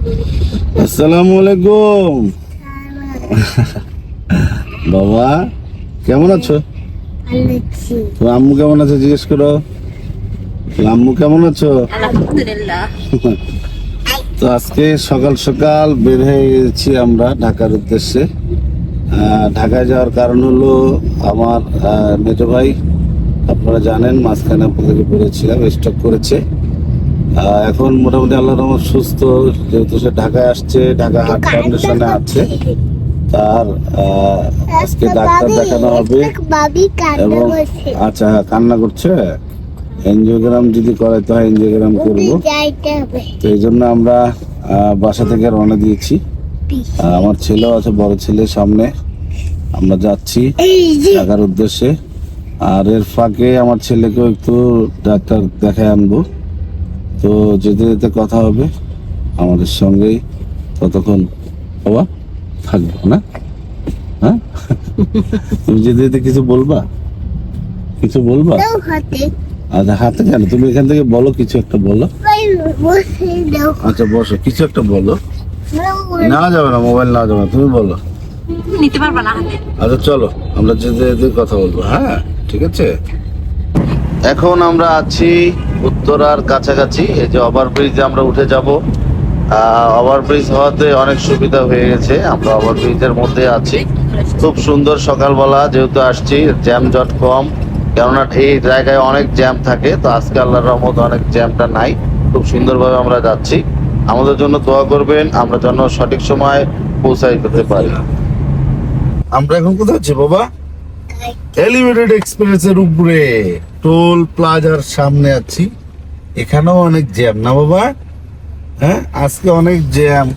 আসসালামু আলাইকুম। বাবা কেমন আছো? তো আম্মু কেমন আছে জিজ্ঞেস করো। আম্মু কেমন আছো? তো আজকে সকাল সকাল বের হয়ে গেছি আমরা ঢাকার উদ্দেশ্যে। ঢাকায় যাওয়ার কারণ হলো আমার মেজো ভাই আপনারা জানেন মাঝখানে আপনাদেরকে বলেছিলাম স্টক করেছে। এখন মোটামুটি আল্লাহ রহমত সুস্থ যেহেতু সে ঢাকায় আসছে ঢাকা হার্ট ফাউন্ডেশনে আছে। তার আজকে ডাক্তার দেখানো হবে। এবং আচ্ছা কান্না করছে? এনজিওগ্রাম যদি করাইতে হয় এনজিওগ্রাম করব। তো এই জন্য আমরা বাসা থেকে রওনা দিয়েছি। আমার ছেলেও আছে বড় ছেলে সামনে। আমরা যাচ্ছি ঢাকার উদ্দেশ্যে। আর এর ফাঁকে আমার ছেলেকেও একটু ডাক্তার দেখায় আনব। তো যেতে যেতে কথা হবে। আমাদের সঙ্গেই ততক্ষণ বাবা থাকব না? হ্যাঁ? তুমি যেতে যেতে কিছু বলবা? কিছু বলবা? আচ্ছা হাতে। কেন? তুমি এখান থেকে বলো কিছু একটা বলো। আচ্ছা বসো কিছু একটা বলো। নেওয়া যাবে না মোবাইল নেওয়া যাবে না তুমি বলো। নিতে পারবা না আচ্ছা চলো আমরা যেতে যেতে কথা বলব হ্যাঁ? ঠিক আছে? এখন আমরা আছি উত্তরার কাছাকাছি, এই যে ওভার ব্রিজে আমরা উঠে যাব। ওভার ব্রিজ হওয়াতে অনেক সুবিধা হয়ে গেছে, আমরা ওভার ব্রিজের মধ্যে আছি। খুব সুন্দর সকালবেলা, যেহেতু আসছি জ্যাম জট কম, কেননা এই জায়গায় অনেক জ্যাম থাকে, তো আজকে আল্লাহর রহমত অনেক জ্যামটা নাই। খুব সুন্দরভাবে আমরা যাচ্ছি। আমাদের জন্য দোয়া করবেন, আমরা যেন সঠিক সময় পৌঁছাই যেতে পারি। আমরা এখন কোথায় আছি, বাবা? এলিভেটেড এক্সপ্রেস এর উপরে টোল প্লাজার সামনে আছি। এখানেও অনেক জ্যাম না বাবা? হ্যাঁ আজকে অনেক জ্যাম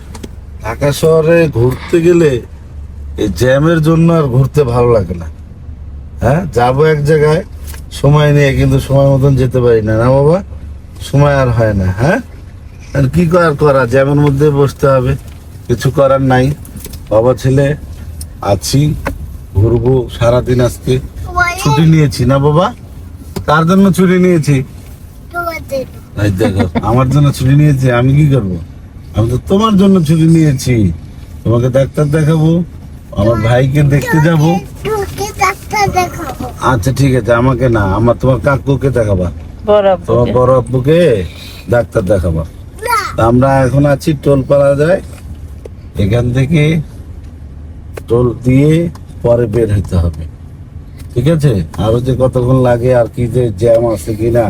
ঢাকা শহরে ঘুরতে গেলে এই জ্যামের জন্য আর ঘুরতে ভালো লাগে না। হ্যাঁ যাব এক জায়গায়, সময় নিয়ে কিন্তু সময় মতন যেতে পারি না না বাবা? সময় আর হয় না হ্যাঁ? আর কি করার করা জ্যামের মধ্যে বসতে হবে। কিছু করার নাই। বাবা ছেলে আছি। ঘুরবো সারাদিন আজকে। ছুটি নিয়েছি না বাবা? কার জন্য ছুটি নিয়েছি? দেখো আমার জন্য ছুটি নিয়েছি আমি কি করব? আমি তো তোমার জন্য ছুটি নিয়েছি। তোমাকে ডাক্তার দেখাবো আমার ভাইকে দেখতে যাব। তোকে ডাক্তার দেখাবো আচ্ছা ঠিক আছে আমাকে না আমার তোমার কাকুকে দেখাবা। তোমার বড় আব্বুকে ডাক্তার দেখাবা। তা আমরা এখন আছি টোল পাড়া যায়। এখান থেকে টোল দিয়ে পরে বের হইতে হবে। ঠিক আছে? আরও যে কতক্ষণ লাগে আর কি যে জ্যাম আছে কিনা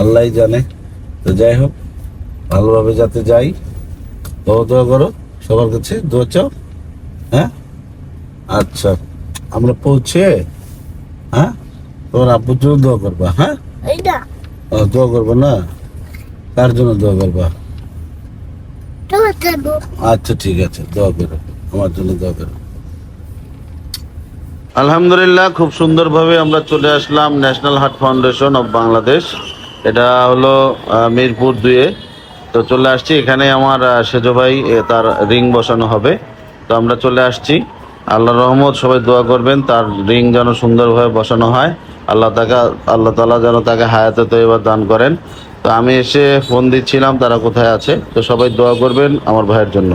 আল্লাহ জানে। তো যাই হোক ভালোভাবে যাতে যাই। দোয়া দোয়া করো সবার কাছে দোয়া চাও হ্যাঁ? আচ্ছা আমরা পৌঁছে হ্যাঁ? তোমার আব্বুর জন্য দোয়া করবা হ্যাঁ? ও, দোয়া করব না? কার জন্য দোয়া করবা? আচ্ছা ঠিক আছে দোয়া করো আমার জন্য দোয়া করো। আলহামদুলিল্লাহ, খুব সুন্দরভাবে আমরা চলে আসলাম national heart foundation of Bangladesh. এটা হলো মিরপুর দুয়ে। তো চলে আসছি, এখানে আমার সেজো ভাই তার রিং বসানো হবে। তো আমরা চলে আসছি। আল্লাহ রহমত, সবাই দোয়া করবেন, তার রিং যেন সুন্দরভাবে বসানো হয়। আল্লাহ তাকে, আল্লাহ তালা যেন তাকে হায়াতে তৈবা দান করেন। তো আমি এসে ফোন দিচ্ছিলাম, তারা কোথায় আছে। তো সবাই দোয়া করবেন আমার ভাইয়ের জন্য।